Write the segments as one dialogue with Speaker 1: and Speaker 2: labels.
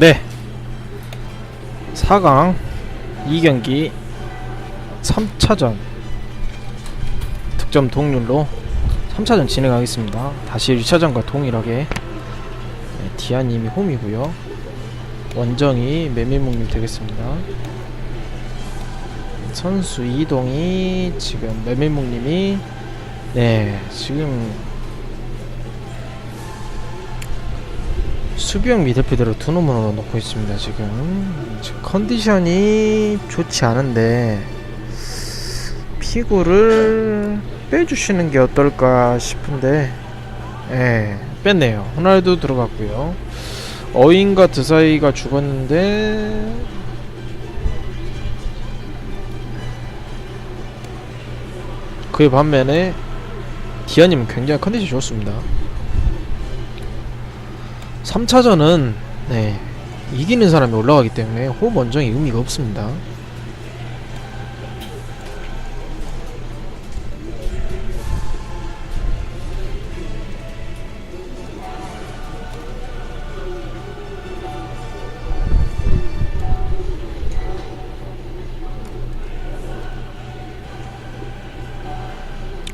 Speaker 1: 네. 4강 2경기 3차전. 득점 동률로 3차전 진행하겠습니다. 다시 1차전과 동일하게. 네, 디아님이 홈이고요. 원정이 메밀묵님 되겠습니다. 선수 이동이 지금 메밀묵님이 네 지금 수비형 미드필더를 두 놈으로 놓고 있습니다 지금. 컨디션이 좋지 않은데 피구를 빼주시는 게 어떨까 싶은데 예 뺐네요. 호날두 들어갔고요. 어인과 드사이가 죽었는데 그의 반면에 디아님은 굉장히 컨디션이 좋습니다 3차전은 네, 이기는 사람이 올라가기 때문에 홈 원정이 의미가 없습니다.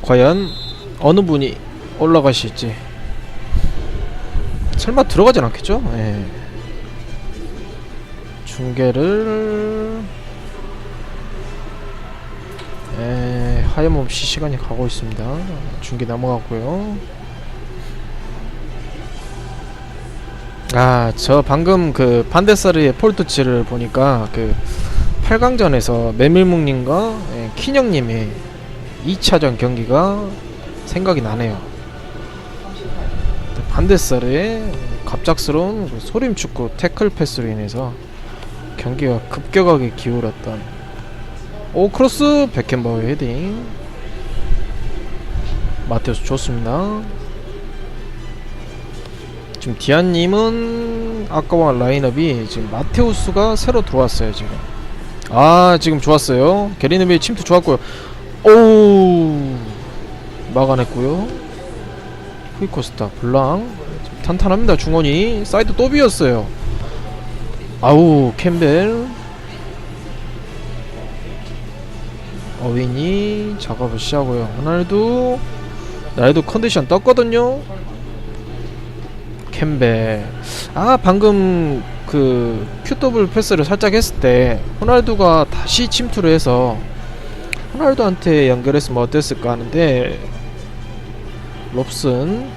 Speaker 1: 과연 어느 분이 올라가실지 설마 들어가진 않겠죠? 예. 중계를 에, 하염없이 시간이 가고 있습니다. 중계 넘어갔고요. 아, 저 방금 그 반데사르의 폴트치를 보니까 그 8강전에서 메밀묵님과 예, 킨형님의 2차전 경기가 생각이 나네요. 반데살의 갑작스러운 그 소림축구 태클 패스로 인해서 경기가 급격하게 기울었던 오 크로스 베켄바우의 헤딩. 마테우스 좋습니다. 지금 디안님은 아까와 라인업이 지금 마테우스가 새로 들어왔어요 지금. 아 지금 좋았어요. 게리누비의 침투 좋았고요. 오 막아냈고요 후이코스타 블랑. 탄탄합니다 중원이. 사이드 또 비었어요. 아우 캠벨. 어윈이 작업을 시작하고요. 호날두. 날도 컨디션 떴거든요. 캠벨. 아 방금 그 QW 패스를 살짝 했을 때 호날두가 다시 침투를 해서 호날두한테 연결했으면 어땠을까 하는데 롭슨.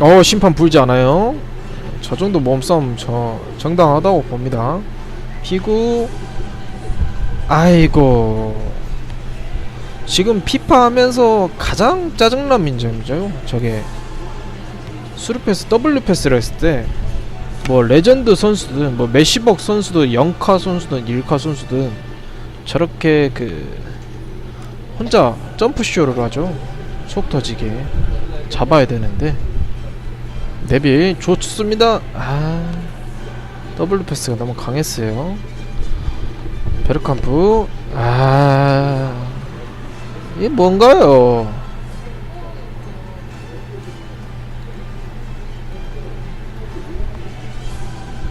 Speaker 1: 어 심판 불지 않아요? 저 정도 몸싸움 저 정당하다고 봅니다. 피구. 아이고. 지금 피파 하면서 가장 짜증난 점이죠. 저게 수루패스 W 패스를 했을 때 뭐 레전드 선수든 뭐 메시벅 선수든 0카 선수든 1카 선수든 저렇게 그 혼자 점프쇼를 하죠. 속 터지게. 잡아야 되는데. 네빌 좋습니다. 아 더블 패스가 너무 강했어요. 베르캄프. 아 이게 뭔가요?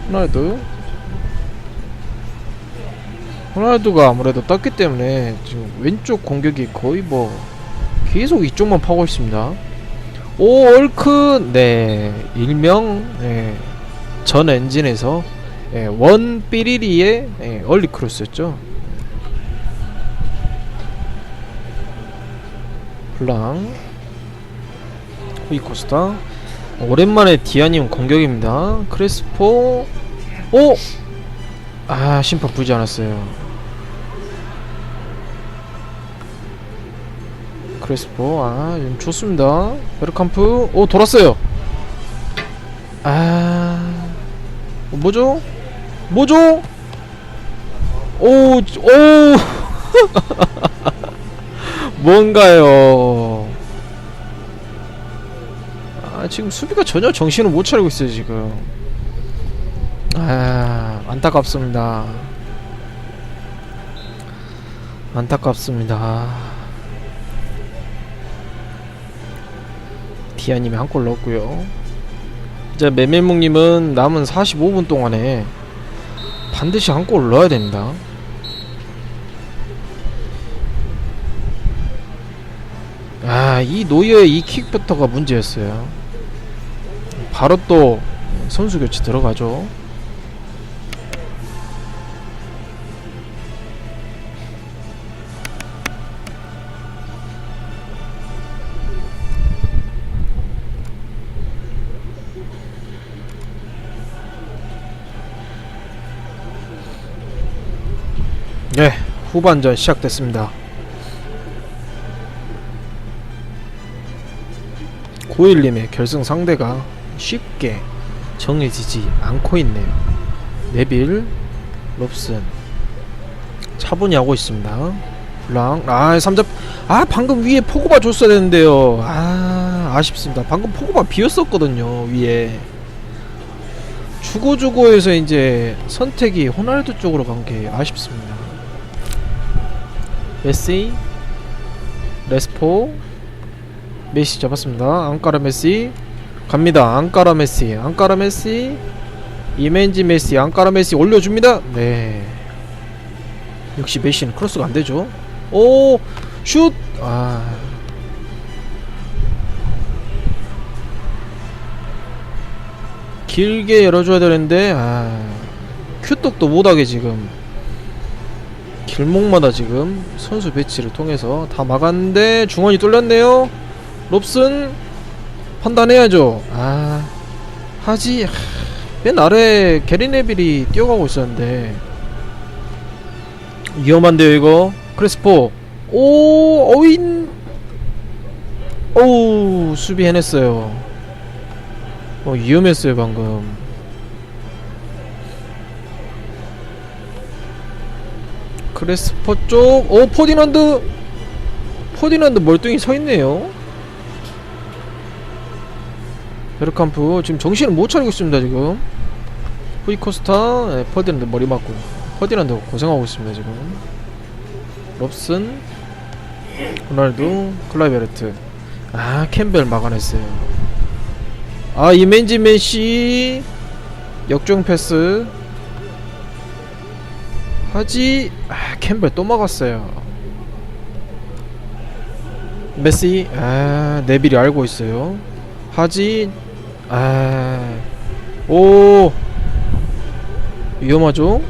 Speaker 1: 호날두 호날두가 아무래도 떴기 때문에 지금 왼쪽 공격이 거의 뭐 계속 이쪽만 파고 있습니다. 오 얼큰 네 일명 네, 전 엔진에서 예, 원 삐리리의 예, 얼리 크로스였죠. 블랑 후이코스타 오랜만에 디아님 공격입니다. 크레스포 오! 아 심판 불지 않았어요. 크레스포 아좀 좋습니다. 베르캄프 오 돌았어요. 아 어, 뭐죠? 뭐죠? 오, 오, 뭔가요? 아, 지금 수비가 전혀 정신을 못 차리고 있어요, 지금. 아, 안타깝습니다. 안타깝습니다. 디아님이 한 골 넣었고요. 이제 메밀묵님은 남은 45분 동안에 반드시 한 골 넣어야 됩니다. 아, 이 노이어의 이 킥부터가 문제였어요. 바로 또 선수 교체 들어가죠. 네, 후반전 시작됐습니다. 9일님의 결승 상대가 쉽게 정해지지 않고 있네요. 네빌, 롭슨 차분히 하고 있습니다. 블랑, 아 3점, 아 방금 위에 포그바 줬어야 되는데요. 아 아쉽습니다. 방금 포그바 비었었거든요 위에. 주고주고에서 이제 선택이 호날두 쪽으로 간 게 아쉽습니다. 메시, 레스포, 메시 잡았습니다. 앙까라 메시 갑니다. 앙까라 메시, 앙까라 메시, 이멘지 메시, 앙까라 메시 올려줍니다. 네. 역시 메시는 크로스가 안 되죠. 오, 슛. 아. 길게 열어줘야 되는데 아 큐떡도 못하게 지금 길목마다 지금 선수 배치를 통해서 다 막았는데 중원이 뚫렸네요. 롭슨 판단해야죠. 아 하지 하, 맨 아래 게리네빌이 뛰어가고 있었는데. 위험한데요 이거. 크레스포. 오 어윈. 오우 수비 해냈어요. 어 위험했어요 방금 크레스포 쪽, 오 포디난드, 포디난드 멀뚱히 서 있네요. 베르캄프 지금 정신을 못 차리고 있습니다 지금. 후이코스타, 네, 퍼디난드 머리 맞고, 퍼디난드 고생하고 있습니다 지금. 롭슨, 호날두, 클라이베르트, 아 캠벨 막아냈어요. 아 이멘지 메시 역종 패스. 하지 아, 캠벨 또 막았어요. 메시 아 네빌이 알고 있어요. 하지 아오 위험하죠?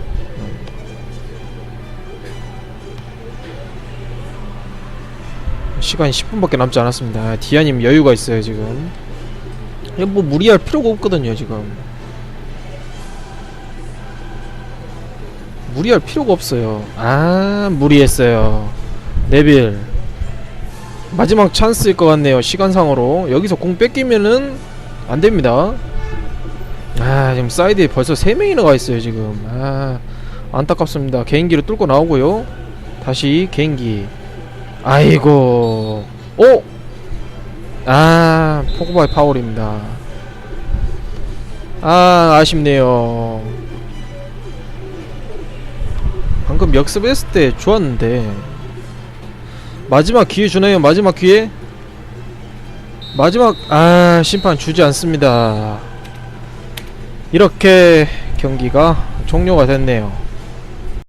Speaker 1: 시간이 10분밖에 남지 않았습니다. 아, 디아님 여유가 있어요 지금. 이거 뭐 무리할 필요가 없거든요 지금. 무리할 필요가 없어요. 아, 무리했어요. 네빌. 마지막 찬스일 것 같네요. 시간상으로. 여기서 공 뺏기면은 안 됩니다. 아, 지금 사이드에 벌써 3명이나 가 있어요, 지금. 아, 안타깝습니다. 개인기로 뚫고 나오고요. 다시 개인기. 아이고. 오! 아, 포그바의 파울입니다. 아, 아쉽네요. 방금 역습했을 때 좋았는데 마지막 기회 주나요? 마지막 기회? 마지막 아 심판 주지 않습니다. 이렇게 경기가 종료가 됐네요.